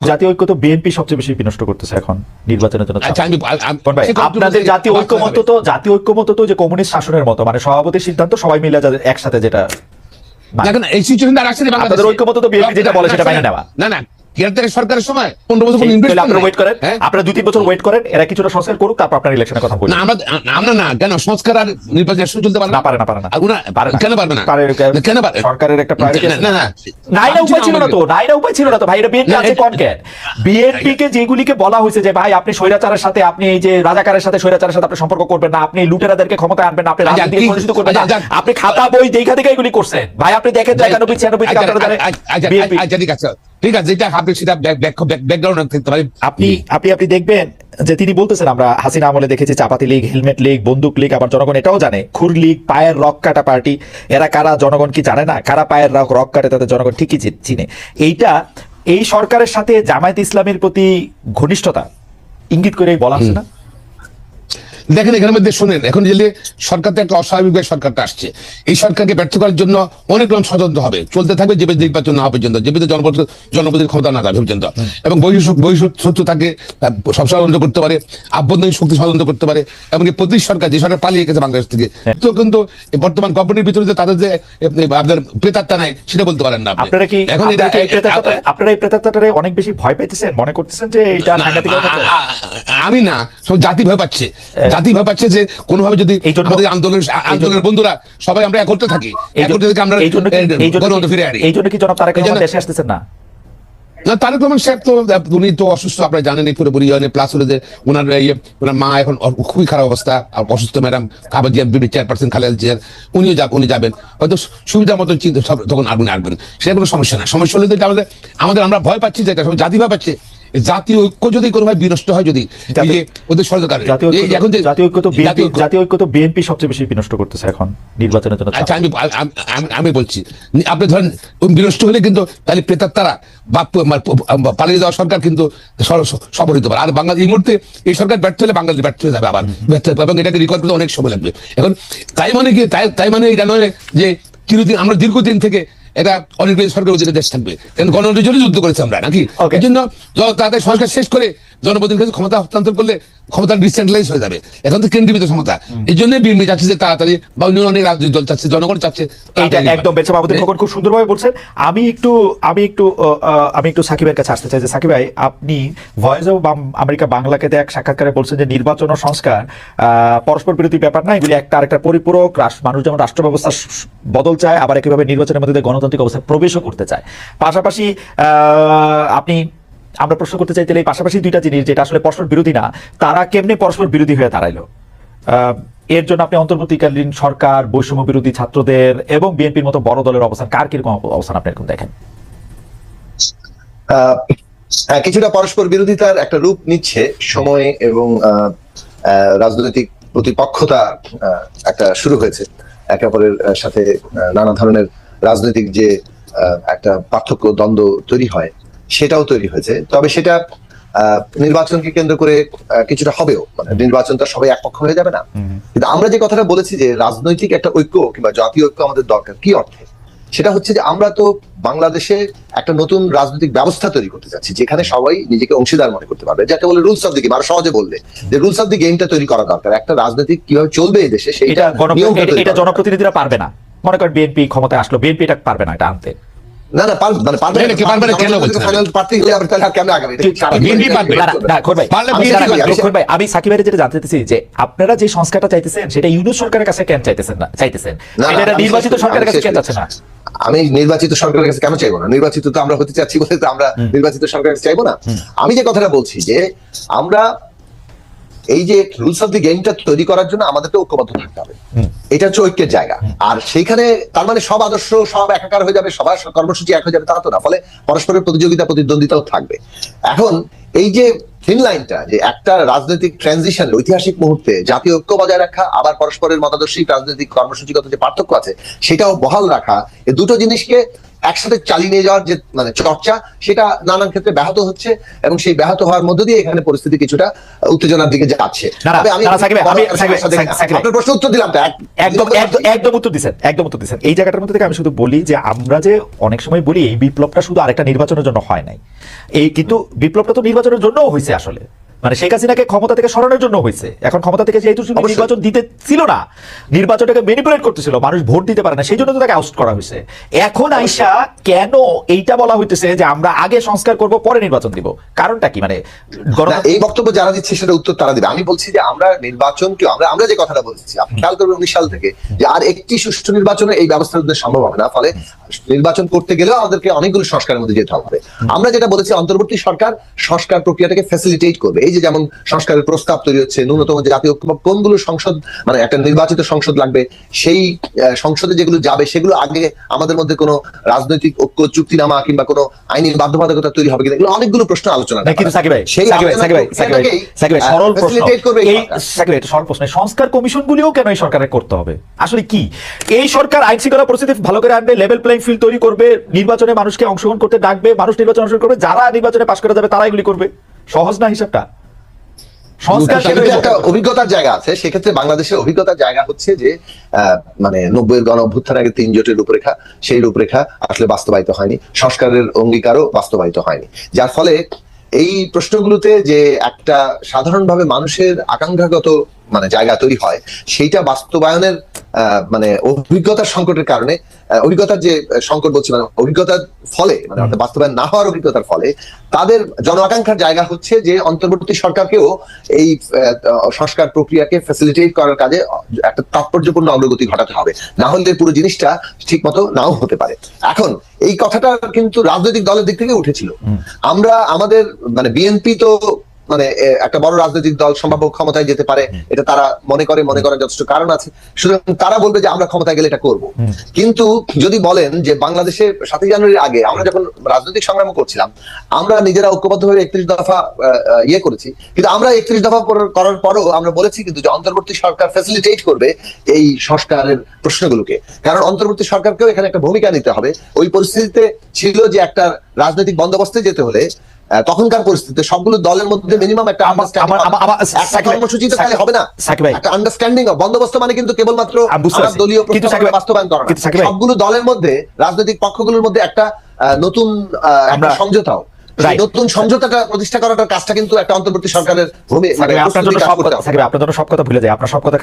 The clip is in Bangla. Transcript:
জাতীয় ঐক্য তো বিএনপি সবচেয়ে বেশি বিনষ্ট করতেছে এখন নির্বাচনের জন্য। আচ্ছা আপনাদের জাতীয় ঐক্যমত তো জাতীয় ঐক্যমত তো যে কমিউনিস্ট শাসনের মতো মানে সভাপতির সিদ্ধান্ত সবাই মিলে যাদের একসাথে যেটা দেখেন এই সিচুয়েশন আর আসছে না ঐক্যমত তো বিএনপি যেটা বলে সেটা মেনে নেওয়া। না না সরকারের সময় পনেরো বছর ইনভেস্ট আপনারা ওয়েট করেন। আপনারা দুই তিন বছর ওয়েট করেন এরা কিছুটা সংস্কার করুক তারপর আপনার ইলেকশনের কথা বলুন। না আমরা আমরা না কেন? সংস্কার আর নির্বাচন একসাথে চলতে পারে না? পারে না পারে না। কেন পারবে না? কেন পারে সরকারের একটা priority না না। নাইরা উপায় ছিল না তো নাইরা উপায় ছিল না তো ভাই এটা বিএনপি আছে কোন কেন বিএনপি কে যেগুলিকে বলা হয়েছে যে ভাই আপনি স্বৈরাচারের সাথে আপনি এই যে রাজাকারের সাথে স্বৈরাচারের সাথে আপনি সম্পর্ক করবেন না আপনি লুটেরাদেরকে ক্ষমতায় আনবেন না আপনি আচ্ছা, ঠিক- কলুষিত করবেন না। আচ্ছা, আপনি খাতা বই দেখা দেখে এগুলি করছেন। ভাই আপনি দেখেন যে একানব্বই ছিয়ানব্বই থেকে আপনারা জানেন আচ্ছা BNP আচ্ছা ঠিক আছে। ঠিক আছে যেটা আপনি সেটা ব্যাকগ্রাউন্ড থাকতে পারে। আপনি আপনি আপনি দেখবেন যে তিনি বলতেছেন আমরা হাসিনা আমলে দেখেছি চাপাতি লীগ হেলমেট লীগ বন্দুক লীগ আবার জনগণ এটাও জানে খুর লীগ পায়ের রক কাটা পার্টি এরা কারা জনগণ কি জানে না? কারা পায়ের রক রক কাটে তাদের জনগণ ঠিকই চিনে। এইটা এই সরকারের সাথে জামায়াত ইসলামের প্রতি ঘনিষ্ঠতা ইঙ্গিত করে বলা হচ্ছে না? দেখেন এখানের মধ্যে শুনেন এখন যে সরকার তো একটা অস্বাভাবিক সরকারটা আসছে এই সরকারকে ব্যর্থ করার জন্য অনেক রকম ষড়যন্ত্র হবে। চলতে থাকবে যে নির্বাচন না হওয়া পর্যন্ত যে জনপ্রতি জনপ্রতির ক্ষমতা না যাবে পর্যন্ত। এবং বহিঃশত্রু তাকে সব ষড়যন্ত্র করতে পারে আভ্যন্তরীণ শক্তি ষড়যন্ত্র করতে পারে এমনকি প্রতি সরকার যে সরকার পালিয়ে গেছে বাংলাদেশ থেকে তো কিন্তু বর্তমান গভর্নমেন্টের ভিতরে তাদের যে আপনার প্রেতাত্মা নাই সেটা বলতে পারেন না আপনারা কি এখন আপনারা এই প্রেতাত্মাটারে অনেক বেশি ভয় পাইতেছেন? মনে করতেছেন যে এটা আমি না সব জাতি ভয় পাচ্ছে। জাতি পাচ্ছে যে কোনোভাবে যদি আমাদের আন্দোলন আন্দোলনের বন্ধুরা সবাই আমরা একত্রে থাকি একত্রে থেকে আমরা ফিরে আনি এই জন্য কি জনাব তারেক এই রহমান দেশে আসতেছেন না? না তারেক রহমান সাহেব তো উনি তো অসুস্থ আপনারা জানেন এই পুরোপুরি প্লাস হলো যে ওনার ইয়ে ওনার মা এখন খুবই খারাপ অবস্থা আর অসুস্থ ম্যাডাম খাবার জিয়া বিবি চেয়ারপারসন খালেদা জিয়ার উনিও যাবেন উনি যাবেন। হয়তো সুবিধা মতো চিন্তা সব তখন আর উনি আসবেন সেটা কোনো সমস্যা না। সমস্যা হলে তো আমাদের আমাদের আমরা ভয় পাচ্ছি যেটা সব জাতি ভয় পাচ্ছে জাতীয় ঐক্য যদি কোনোভাবে বিনষ্ট হয় যদি ওদের ষড়যন্ত্র জাতীয় ঐক্য তো- এখন যে জাতীয় ঐক্য তো জাতীয় বিএনপি ঐক্য- তো বিএনপি সবচেয়ে বেশি বিনষ্ট করতেছে এখন নির্বাচনের জন্য। আচ্ছা আমি আমি- বলছি আপনি ধরেন বিনষ্ট হলে কিন্তু তাহলে প্রেতাত্মারা বা মানে প- পালিয়ে যাওয়া সরকার কিন্তু সফল হতে পারে। আর বাংলাদেশ এই মুহূর্তে এই সরকার ব্যর্থ হলে বাংলাদেশ ব্যর্থ হয়ে যাবে আবার। ব্যর্থ হবে এবং এটাকে রিকভার করতে অনেক সময় লাগবে। এখন তাই মানে কি তাই তাই মানে এটা নয় যে চিরদিন আমরা দীর্ঘদিন থেকে এটা অনির্বাচিত সরকার যেটা দেশ থাকবে কারণ গণতন্ত্রের জন্য যুদ্ধ করেছে আমরা নাকি. এই জন্য তাদের সরকার শেষ করে জনপ্রতিনিধির কাছে ক্ষমতা হস্তান্তর করলে ক্ষমতা ডিসেন্ট্রালাইজ হয়ে যাবে। এখন তো কেন্দ্রীভূত ক্ষমতা। এই জন্য বিএনপি চাচ্ছে যে তাড়াতাড়ি বা অন্য অনেক রাজনৈতিক দল চাচ্ছে জনগণ চাচ্ছে একদম বেছে বাবুদের খবর খুব সুন্দরভাবে বলছেন। আমি একটু আমি একটু আমি একটু সাকিবের কাছে আসতে চাই যে সাকিব ভাই আপনি ভয়েস অফ আমেরিকা বাংলাকে এক সাক্ষাৎকারে বলছেন যে নির্বাচন ও সংস্কার পরস্পর বিরোধী ব্যাপার না এগুলি একটা আরেকটা পরিপূরক মানুষ যেমন রাষ্ট্র ব্যবস্থা বদল চায় আবার একইভাবে নির্বাচনের মধ্যে গণতান্ত্রিক অবস্থায় প্রবেশও করতে চায়। পাশাপাশি আহ, আপনি আমরা প্রশ্ন করতে চাই, তাহলে এই পাশাপাশি দুইটা জিনিস, যেটা আসলে পরস্পর বিরোধী না, তারা কেমনে পরস্পর বিরোধী হয়ে দাঁড়াইলো? এর জন্য আপনি অন্তর্বর্তীকালীন সরকার, বৈষম্য বিরোধী ছাত্রদের এবং বিএনপির মতো বড় দলের অবস্থান, কার কীরকম অবস্থান আপনি এরকম দেখেন? কিছুটা পরস্পর বিরোধিতার একটা রূপ নিচ্ছে সময় এবং রাজনৈতিক প্রতিপক্ষতা একটা শুরু হয়েছে। একে অপরের সাথে নানা ধরনের রাজনৈতিক যে একটা পার্থক্য, দ্বন্দ্ব তৈরি হয়। সেটাও তৈরি হয়েছে। তবে সেটা আহ, নির্বাচনকে কেন্দ্র করে কিছুটা হবেও। মানে নির্বাচনটা সবাই একপক্ষ হয়ে যাবে না। কিন্তু আমরা যে কথাটা বলেছি যে রাজনৈতিক একটা ঐক্য কিংবা জাতীয় ঐক্য আমাদের দরকার কি অর্থে? সেটা হচ্ছে যে আমরা তো বাংলাদেশে একটা নতুন রাজনৈতিক ব্যবস্থা তৈরি করতে যাচ্ছি যেখানে সবাই নিজেকে অংশীদার মনে করতে পারবে। যাকে বলে রুলস অফ দি গেম আরও সহজে বললে যে রুলস অফ দি গেমটা তৈরি করা দরকার। একটা রাজনৈতিক কীভাবে চলবে এই দেশে গণ- এটা-। জনপ্রতিনিধিরা পারবে না। মনে করেন বিএনপি ক্ষমতায় আসলো বিএনপি এটা পারবে না এটা আনতে। না না পারবে মানে পারবে না, না, পারবে না, কেন বলছেন? ফাইনাল প্রার্থী হলে আবার তাহলে আর কেমন আগাবে এটা বিএনপি পারবে। না, না, চলবে। না, খোর ভাই, পারলে আমি বিএনপি খোর ভাই, আমি সাকিবের যেটা জানতে যে আপনারা যে সংস্কারটা চাইতেছেন সেটা ইউনুস সরকারের কাছে কেন চাইতেছেন না চাইতেছেন? এটা নির্বাচিত সরকারের কাছে কেন। না? আমি নির্বাচিত সরকারের কাছে কেন চাইব না? নির্বাচিত তো আমরা হতে চাচ্ছি বলে তো আমরা নির্বাচিত সরকারের কাছে চাইব না। আমি যে কথাটা বলছি যে আমরা এই যে রুলস অফ দি গেমটা তৈরি করার জন্য আমাদেরকে ঐক্যবদ্ধ থাকতে হবে। এটা হচ্ছে ঐক্যের জায়গা। আর সেইখানে তার মানে সব আদর্শ সব একাকার হয়ে যাবে সবার কর্মসূচি এক হয়ে যাবে তা তো না। ফলে পরস্পরের প্রতিযোগিতা প্রতিদ্বন্দ্বিতাও থাকবে। এখন এই যে থিন লাইনটা যে একটা রাজনৈতিক ট্রানজিশন ঐতিহাসিক মুহূর্তে জাতীয় ঐক্য বজায় রাখা আবার পরস্পরের মতাদর্শিক রাজনৈতিক কর্মসূচিগত যে পার্থক্য আছে সেটাও বহাল রাখা এই দুটো জিনিসকে একসাথে চালিয়ে নিয়ে যাওয়ার যে মানে চর্চা সেটা নানান ক্ষেত্রে ব্যাহত হচ্ছে এবং সেই ব্যাহত হওয়ার মধ্য দিয়ে এখানে পরিস্থিতি কিছুটা উত্তেজনার দিকে যাচ্ছে। আপনার প্রশ্ন উত্তর দিলাম তো একদম একদম একদম উত্তর দিচ্ছেন একদম উত্তর দিচ্ছেন এই জায়গাটার মধ্যে থেকে আমি শুধু বলি যে আমরা যে অনেক সময় বলি এই বিপ্লবটা শুধু আরেকটা নির্বাচনের জন্য হয় নাই। এই কিন্তু বিপ্লবটা তো নির্বাচনের জন্যও হয়েছে আসলে। মানে শেখ হাসিনাকে ক্ষমতা থেকে সরানোর জন্য হয়েছে। এখন ক্ষমতা থেকে যেহেতু নির্বাচন দিতে ছিল না নির্বাচনটাকে ম্যানিপুলেট করতেছিল মানুষ ভোট দিতে পারে না সেই জন্য তো তাকে আউট করা হয়েছে। এখন আইসা কেন এইটা বলা হইতেছে যে আমরা আগে সংস্কার করব পরে নির্বাচন দিব? কারণটা কি? মানে এই বক্তব্য যারা দিচ্ছে সেটা উত্তর তারা দিবে। আমি বলছি যে আমরা নির্বাচনকে আমরা আমরা যে কথাটা বলছি আপনি খেয়াল করবেন উনিশ সাল থেকে যে আর একটি সুষ্ঠু নির্বাচনে এই ব্যবস্থার মধ্যে সম্ভব হবে না। ফলে নির্বাচন করতে গেলেও আমাদেরকে অনেকগুলো সংস্কারের মধ্যে যেতে হবে। আমরা যেটা বলেছি অন্তর্বর্তী সরকার সংস্কার প্রক্রিয়াটাকে ফ্যাসিলিটেট করবে। এই যে যেমন সংস্কারের প্রস্তাব তৈরি হচ্ছে ন্যূনতম জাতীয় কোনগুলো সংসদ মানে একটা নির্বাচিত সংসদ লাগবে সেই সংসদে যেগুলো যাবে সেগুলো আগে আমাদের মধ্যে কোনো রাজনৈতিক ঐক্য চুক্তিনামা কিংবা কোনো আইনি বাধ্যবাধকতা তৈরি হবে কিনা এগুলো অনেকগুলো প্রশ্ন আলোচনা সেই সরল প্রশ্ন। এই সরল সংস্কার কেন এই সরকারের করতে হবে? আসলে কি? এই সরকার আইন শৃঙ্খলা পরিস্থিতি ভালো করে আনবে লেভেল প্লেইং ফিল্ড তৈরি করবে নির্বাচনে মানুষকে অংশগ্রহণ করতে ডাকবে মানুষ নির্বাচন অংশগ্রহণ করবে যারা নির্বাচনে পাশ করে যাবে তারা এগুলি করবে। সহজ না হিসাবটা সংস্কার কেন সেক্ষেত্রে এই একটা অভিজ্ঞতার জায়গা আছে। সেক্ষেত্রে বাংলাদেশের অভিজ্ঞতার জায়গা হচ্ছে যে আহ, মানে নব্বই গণ অভ্যুত্থান আগে তিন জোটের রূপরেখা সেই রূপরেখা আসলে বাস্তবায়িত হয়নি। সংস্কারের অঙ্গীকারও বাস্তবায়িত হয়নি। যার ফলে এই প্রশ্নগুলোতে যে একটা সাধারণভাবে মানুষের আকাঙ্ক্ষাগত মানে জায়গা তৈরি হয় সেইটা বাস্তবায়নের মানে অভিজ্ঞতার সংকটের কারণে অভিজ্ঞতার যে সংকট বলছি মানে অভিজ্ঞতার ফলে মানে অর্থাৎ বাস্তবায়ন না হওয়ার অভিজ্ঞতার ফলে তাদের জন আকাঙ্ক্ষার জায়গা হচ্ছে যে অন্তর্বর্তী সরকারকেও এই সংস্কার প্রক্রিয়াকে ফ্যাসিলিটেট করার কাজে একটা তাৎপর্যপূর্ণ অগ্রগতি ঘটাতে হবে। না হলে পুরো জিনিসটা ঠিক মতো নাও হতে পারে। এখন এই কথাটা কিন্তু রাজনৈতিক দলের দিক থেকে উঠেছিল। আমরা আমাদের মানে বিএনপি তো মানে একটা বড় রাজনৈতিক দল সম্ভাব্য ক্ষমতায় যেতে পারে এটা তারা মনে করে মনে করার যথেষ্ট কারণ আছে। সুতরাং তারা বলবে যে আমরা ক্ষমতায় গেলে এটা করব। কিন্তু যদি বলেন যে বাংলাদেশে সাতই জানুয়ারির আগে আমরা যখন রাজনৈতিক সংগ্রাম করছিলাম আমরা নিজেরা ঐক্যবদ্ধভাবে একত্রিশ দফা ইয়ে করেছি। কিন্তু আমরা একত্রিশ দফা করার- পরও আমরা বলেছি কিন্তু যে অন্তর্বর্তী সরকার ফ্যাসিলিটেট করবে এই সংস্কারের প্রশ্নগুলোকে। কারণ অন্তর্বর্তী সরকারকেও এখানে একটা ভূমিকা নিতে হবে। ওই পরিস্থিতিতে ছিল যে একটা রাজনৈতিক বন্দোবস্তে যেতে হলে তখনকার পরিস্থিতিতে সবগুলো দলের মধ্যে মিনিমাম একটা কর্মসূচি তো হবে না। একটা আন্ডারস্ট্যান্ডিং বন্দোবস্ত মানে কিন্তু কেবলমাত্র। দলীয় বাস্তবায়ন করা সবগুলো দলের মধ্যে রাজনৈতিক পক্ষগুলোর মধ্যে একটা নতুন আহ, একটা আমরা- সমঝোতাও সেই নতুন সমঝোতাটা প্রতিষ্ঠা করার কাজটা কিন্তু একটা অন্তর্বর্তী সরকারের ভূমি মানে আপনার জন্য সব কথা ভুলে যায় আপনার সব কথা